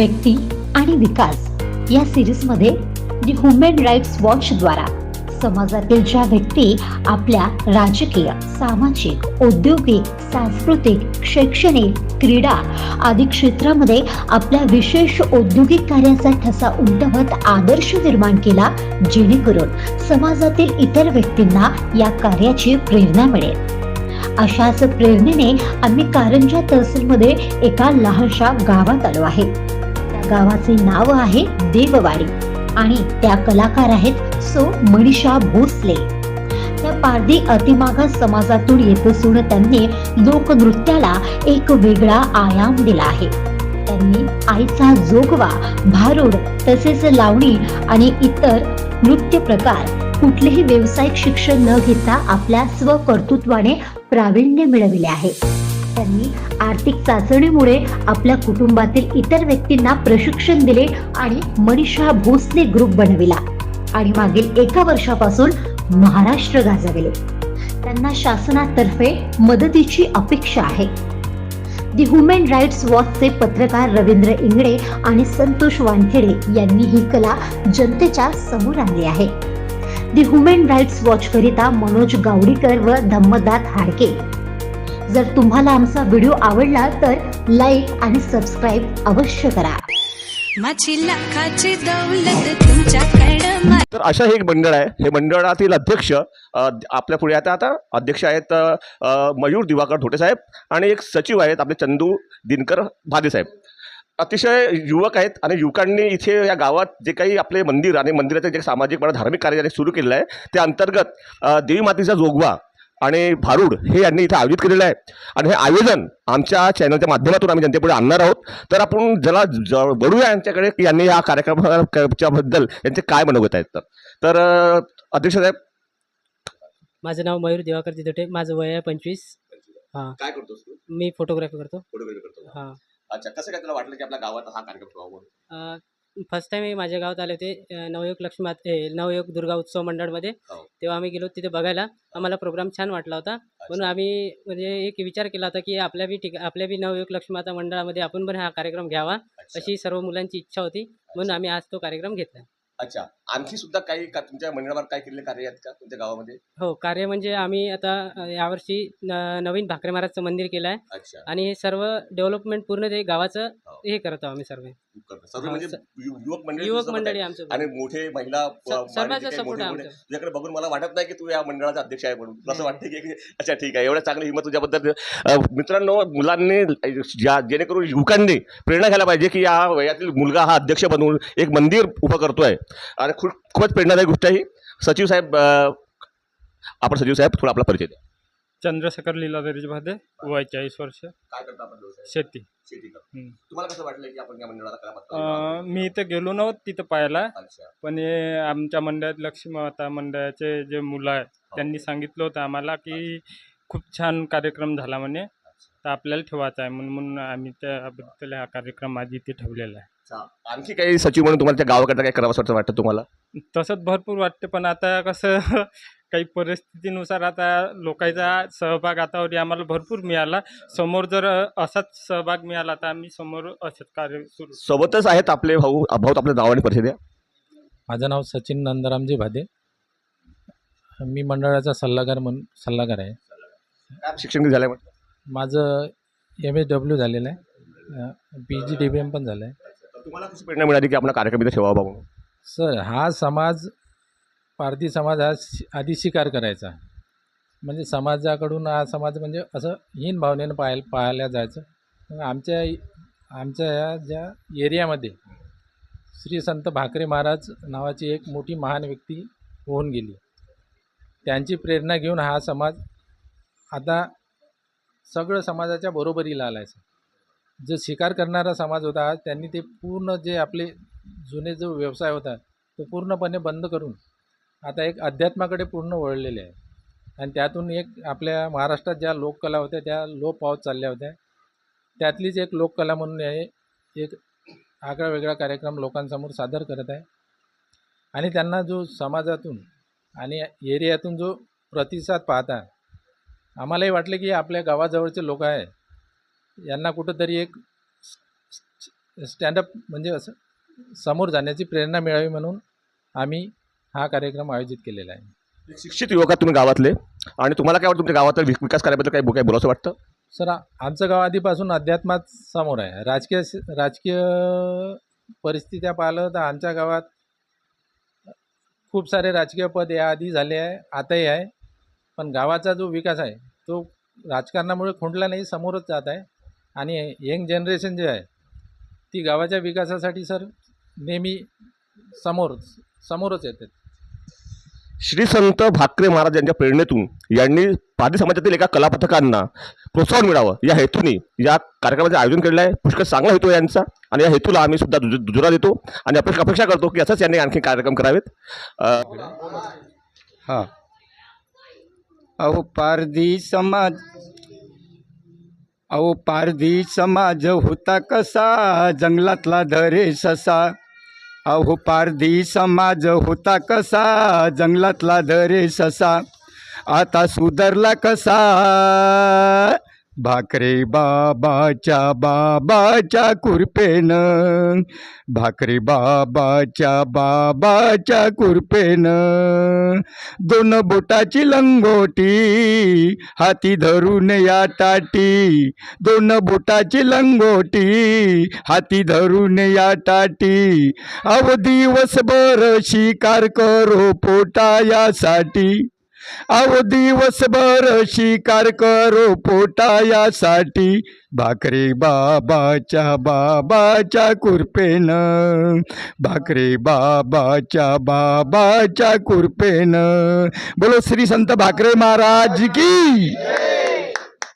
व्यक्ती आणि विकास या सिरीजमध्ये दी ह्युमन राईट्स वॉचद्वारा समाजातील ज्या व्यक्ती आपल्या राजकीय सामाजिक औद्योगिक सांस्कृतिक शैक्षणिक क्रीडा आदी क्षेत्रामध्ये आपल्या विशेष औद्योगिक कार्याचा ठसा उमटवत आदर्श निर्माण केला जेणेकरून समाजातील इतर व्यक्तींना या कार्याची प्रेरणा मिळेल. अशाच प्रेरणेने आम्ही कारंजा तहसीलमध्ये एका लहानशा गावात आलो आहे. गावाचे नाव आहे देववाडी. आणि त्या कलाकार आहेत सो मनीषा भोसले. त्या पारधी अतिमागास समाजातून येत असून त्यांनी लोकनृत्याला एक वेगळा आयाम दिला आहे. त्यांनी आईचा जोगवा भारूड तसेच लावणी आणि इतर नृत्य प्रकार कुठलेही व्यावसायिक शिक्षण न घेता आपल्या स्वकर्तृत्वाने प्रावीण्य मिळविले आहे. त्यांनी आर्थिक चाचणीमुळे आपल्या कुटुंबातील इतर व्यक्तींना प्रशिक्षण दिले आणि मनीषा भोसले ग्रुप बनविला. आणि मागील एका वर्षापासून महाराष्ट्र गाजविले. त्यांना शासनातर्फे मदतीची अपेक्षा आहे. दी ह्युमन राईट्स वॉचचे पत्रकार रवींद्र इंगडे आणि संतोष वानखेडे यांनी ही कला जनतेच्या समोर आणली आहे. दी ह्युमन राईट्स वॉच करिता मनोज गावडीकर व धम्मदात हाडके. जर तुम्हाला आमचा व्हिडिओ आवडला तर लाईक आणि सबस्क्राईब अवश्य करा. माझी लाखाची दौलत तुमच्याकडं तर अशा हे एक मंडळ आहे. हे मंडळातील अध्यक्ष अ, आपल्या पुढे आता आता अध्यक्ष आहेत अ, मयूर दिवाकर धोटे साहेब आणि एक सचिव आहेत आपले चंदू दिनकर भादे साहेब. अतिशय युवक आहेत आणि युवकांनी इथे या गावात जे काही आपले मंदिर आणि मंदिराचे जे सामाजिक आणि धार्मिक कार्य ज्यांनी सुरू केलेलं आहे त्या अंतर्गत अ, देवी मातेचा जोगवा आणि भारूड हे यांनी इथे आयोजित केलेलं आहे. आणि हे आयोजन आमच्या चॅनलच्या माध्यमातून आम्ही जनतेपुढे आणणार आहोत. तर आपण ज्याला ज- वळूया यांच्याकडे की यांनी या कार्यक्रमाच्या बद्दल यांचे काय मनोगत आहेत. तर अध्यक्ष साहेब. माझं नाव मयूर दिवाकर तिथोटे माझं वय आहे पंचवीस. हां. काय करतोस तू? मी फोटोग्राफी करतो. फोटोग्राफी करतो हां. अच्छा कसं काय तुला वाटलं की आपल्या गावात हा कार्यक्रम? फर्स्ट टाईम मी माझ्या गावात आले होते अं, नवयुग लक्ष्मी ए, नवयुग दुर्गा उत्सव मंडळमध्ये. हो. तेव्हा आम्ही गेलो तिथे बघायला. आम्हाला प्रोग्राम छान वाटला होता. म्हणून आम्ही म्हणजे एक विचार केला होता की आपल्या बी ठिका आपल्या बी नवयुग लक्ष्मी माता मंडळामध्ये आपण पण हा कार्यक्रम घ्यावा अच्छा. अशी सर्व मुलांची इच्छा होती. म्हणून आम्ही आज तो कार्यक्रम घेतला. अच्छा. आणखी सुद्धा काही का तुमच्या मंडळावर काय केलेले कार्य आहेत का तुमच्या गावामध्ये? हो कार्य म्हणजे आम्ही आता अं, यावर्षी न- नवीन भाकरे महाराजचं मंदिर केलं आहे अच्छा. आणि हे सर्व डेव्हलपमेंट पूर्ण ते गावाचं हो. हे करतो आम्ही सर्व. सर्व हा, म्हणजे स- यु- युवक मंडळी युवक तुझ्यासोबत मंडळी आहे. आमचं आणि मोठे महिला प- सर्वांचा जे काही support आहे मोठे- आमचा. तुझ्याकडे बघून मला वाटत नाही की तू या मंडळाचा अध्यक्ष आहे म्हणून. तुला असं. वाटतं की अच्छा ठीक आहे. एवढं चांगली हिंमत तुझ्याबद्दल अ, मित्रांनो मुलांनी ज्या जेणेकरून युवकांनी प्रेरणा घ्यायला पाहिजे की या वयातील मुलगा हा अध्यक्ष बनवून एक मंदिर उभं करतोय. आणि खूप खूपच प्रेरणादायक गोष्ट आहे. ही. सचिव साहेब आपण सचिव साहेब थोडा आपला परिचय द्या. चंद्रशेखर लीलाधरी भादे वय चाळीस वर्ष. काय करता आपण व्यवसाय शेती. शेती करतो. हम्म. तुम्हाला कसं वाटलं की आपण या मंडळाला करा अं, मी इथं गेलो नव्हतो तिथं पाहायला. अच्छा. पण हे आमच्या मंडळात लक्ष्मी माता मंडळाचे जे मुलं आहेत त्यांनी सांगितलं होतं आम्हाला की खूप छान कार्यक्रम झाला म्हणे. तर आपल्याला ठेवायचा आहे म्हणून म्हणून आम्ही त्याबद्दल हा कार्यक्रम आज इथे ठेवलेला आहे. आणखी काही सचिव म्हणून तुम्हाला त्या गावाकडे काही करावं असं वाटतं तुम्हाला? तसंच भरपूर वाटते पण आता कसं काही परिस्थितीनुसार आता लोकांचा सहभाग आतावरी आम्हाला भरपूर मिळाला. समोर जर असाच सहभाग मिळाला तर आम्ही समोर असंच कार्य सुरू. सोबतच आहेत आपले भाऊ भाऊ आपल्या नावाने परिचय द्या माझं नाव सचिन नंदरामजी भादे. मी मंडळाचा सल्लागार म्हणून सल्लागार आहे. काय शिक्षण किती झालंय म्हटलं? माझं एम एस डब्ल्यू झालेलं आहे. P G D B M पण झालं आहे तुम्हाला कशी प्रेरणा मिळाली की आपला कार्यक्रम इथे ठेवावा म्हणून सर हा समाज पारधी समाज हा शि- आधी स्वीकार करायचा. म्हणजे समाजाकडून हा समाज म्हणजे असं हीन भावनेनं पाहायला पाहायला जायचं. मग आमच्या आमच्या या ज्या एरियामध्ये श्री संत भाकरे महाराज नावाची एक मोठी महान व्यक्ती होऊन गेली. त्यांची प्रेरणा घेऊन हा समाज आता सगळं समाजाच्या बरोबरीला आलायचं जो शिकार करणारा समाज होता त्यांनी ते पूर्ण जे आपले जुने जो व्यवसाय होता तो पूर्णपणे बंद करून आता एक अध्यात्माकडे पूर्ण वळलेले आहे. आणि त्यातून एक आपल्या महाराष्ट्रात ज्या लोककला होत्या त्या लोप पावत चालल्या होत्या. त्यातलीच एक लोककला म्हणून हे एक आगळा वेगळा कार्यक्रम लोकांसमोर सादर करत आहे. आणि त्यांना जो समाजातून आणि एरियातून जो प्रतिसाद पाहता आम्हालाही वाटलं की आपल्या गावाजवळचे लोक आहे. यांना कुठंतरी एक स्टँडअप म्हणजे असं समोर जाण्याची प्रेरणा मिळावी म्हणून आम्ही हा कार्यक्रम आयोजित केलेला आहे. शिक्षित युवक तुम्ही गावातले आणि तुम्हाला काय वाटतं तुमच्या गावातल्या विकास कार्याबद्दल काही काही बोलावं वाटतं? सर आमचं गाव आधीपासून अध्यात्मात समोर आहे. राजकीय राजकीय परिस्थित्या पाहिलं तर आमच्या गावात खूप सारे राजकीय पद याआधी झाले आहे आताही आहे. पण गावाचा जो विकास आहे तो राजकारणामुळे खुंटला नाही समोरच जात आहे. आणि यंग जनरेशन जे आहे ती गावाच्या विकासासाठी सर नेहमी समोर समोरच येतात. श्री संत भाकरे महाराज यांच्या प्रेरणेतून यांनी पादी समाजातील एका कलापथकांना प्रोत्साहन मिळावं. या हेतूने या कार्यक्रमाचे आयोजन केलेलं आहे. पुष्कळ चांगला हेतू यांचा. आणि या हेतूला आम्ही सुद्धा दुज दुजोरा देतो आणि अपेक्षा अपेक्षा करतो की असंच यांनी आणखी कार्यक्रम करावेत. हा. अहो पारधी समाज अहो पारधी समाज होता कसा? जंगलातला धरे ससा. अहो पारधी समाज होता कसा? जंगलातला धरे ससा. आता सुधारला कसा? भाकरे बाबाच्या बाबाच्या कुरपेनं भाकरे बाबाच्या बाबाच्या कुरपेनं दोन बोटाची लंगोटी हाती धरून या टाटी दोन बोटाची लंगोटी हाती धरून या टाटी अव दिवसभर शिकार करो पोटायासाठी. अव दिवसभर शिकार करो पोटायासाठी. भाकरे बाबाच्या बाबाच्या कुरपेनं भाकरे बाबाच्या बाबाच्या कुरपेनं बोलो श्री संत भाकरे महाराज की.